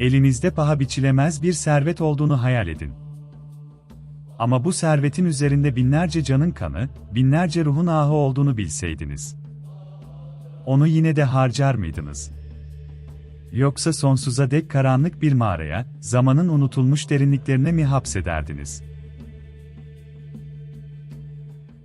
elinizde paha biçilemez bir servet olduğunu hayal edin. Ama bu servetin üzerinde binlerce canın kanı, binlerce ruhun ahı olduğunu bilseydiniz. Onu yine de harcar mıydınız? Yoksa sonsuza dek karanlık bir mağaraya, zamanın unutulmuş derinliklerine mi hapsederdiniz?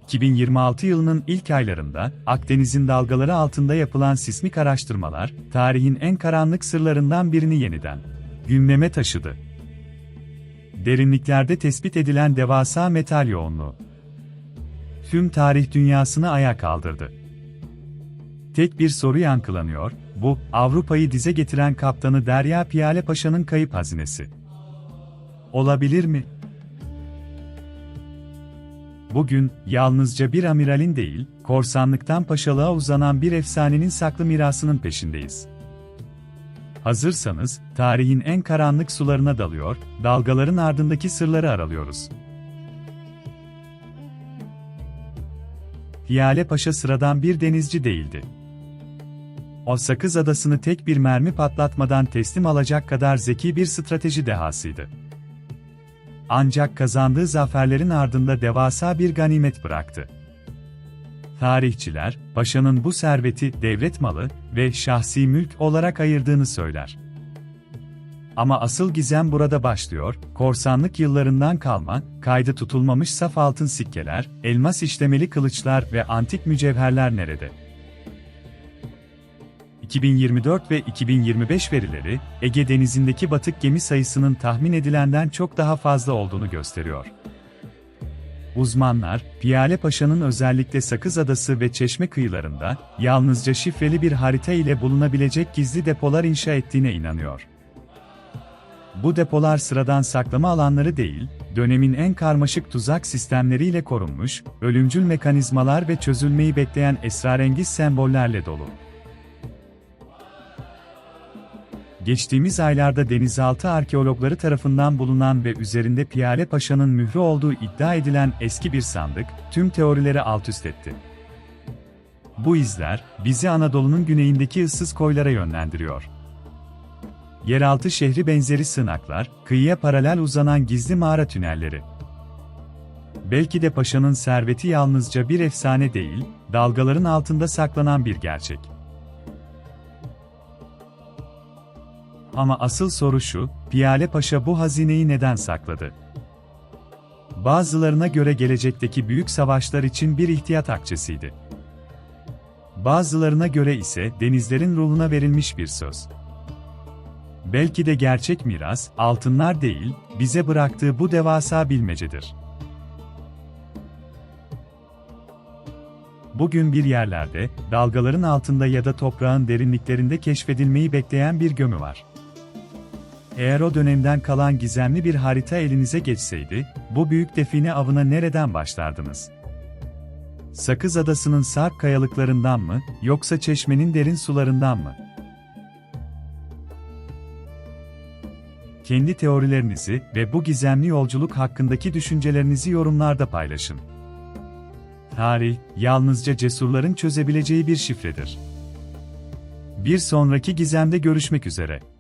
2026 yılının ilk aylarında, Akdeniz'in dalgaları altında yapılan sismik araştırmalar, tarihin en karanlık sırlarından birini yeniden gündeme taşıdı. Derinliklerde tespit edilen devasa metal yoğunluğu, tüm tarih dünyasını ayağa kaldırdı. Tek bir soru yankılanıyor, bu, Avrupa'yı dize getiren kaptanı Derya Piyale Paşa'nın kayıp hazinesi. Olabilir mi? Bugün, yalnızca bir amiralin değil, korsanlıktan paşalığa uzanan bir efsanenin saklı mirasının peşindeyiz. Hazırsanız, tarihin en karanlık sularına dalıyor, dalgaların ardındaki sırları aralıyoruz. Hiyale Paşa sıradan bir denizci değildi. O Sakız Adası'nı tek bir mermi patlatmadan teslim alacak kadar zeki bir strateji dehasıydı. Ancak kazandığı zaferlerin ardında devasa bir ganimet bıraktı. Tarihçiler, paşanın bu serveti devlet malı ve şahsi mülk olarak ayırdığını söyler. Ama asıl gizem burada başlıyor, korsanlık yıllarından kalma, kaydı tutulmamış saf altın sikkeler, elmas işlemeli kılıçlar ve antik mücevherler nerede? 2024 ve 2025 verileri, Ege Denizi'ndeki batık gemi sayısının tahmin edilenden çok daha fazla olduğunu gösteriyor. Uzmanlar, Piyale Paşa'nın özellikle Sakız Adası ve Çeşme kıyılarında, yalnızca şifreli bir harita ile bulunabilecek gizli depolar inşa ettiğine inanıyor. Bu depolar sıradan saklama alanları değil, dönemin en karmaşık tuzak sistemleriyle korunmuş, ölümcül mekanizmalar ve çözülmeyi bekleyen esrarengiz sembollerle dolu. Geçtiğimiz aylarda denizaltı arkeologları tarafından bulunan ve üzerinde Piyale Paşa'nın mührü olduğu iddia edilen eski bir sandık, tüm teorileri altüst etti. Bu izler, bizi Anadolu'nun güneyindeki ıssız koylara yönlendiriyor. Yeraltı şehri benzeri sığınaklar, kıyıya paralel uzanan gizli mağara tünelleri. Belki de paşanın serveti yalnızca bir efsane değil, dalgaların altında saklanan bir gerçek. Ama asıl soru şu, Piyale Paşa bu hazineyi neden sakladı? Bazılarına göre gelecekteki büyük savaşlar için bir ihtiyat akçesiydi. Bazılarına göre ise denizlerin ruhuna verilmiş bir söz. Belki de gerçek miras, altınlar değil, bize bıraktığı bu devasa bilmecedir. Bugün bir yerlerde, dalgaların altında ya da toprağın derinliklerinde keşfedilmeyi bekleyen bir gömü var. Eğer o dönemden kalan gizemli bir harita elinize geçseydi, bu büyük define avına nereden başlardınız? Sakız Adası'nın sarp kayalıklarından mı, yoksa çeşmenin derin sularından mı? Kendi teorilerinizi ve bu gizemli yolculuk hakkındaki düşüncelerinizi yorumlarda paylaşın. Tarih, yalnızca cesurların çözebileceği bir şifredir. Bir sonraki gizemde görüşmek üzere.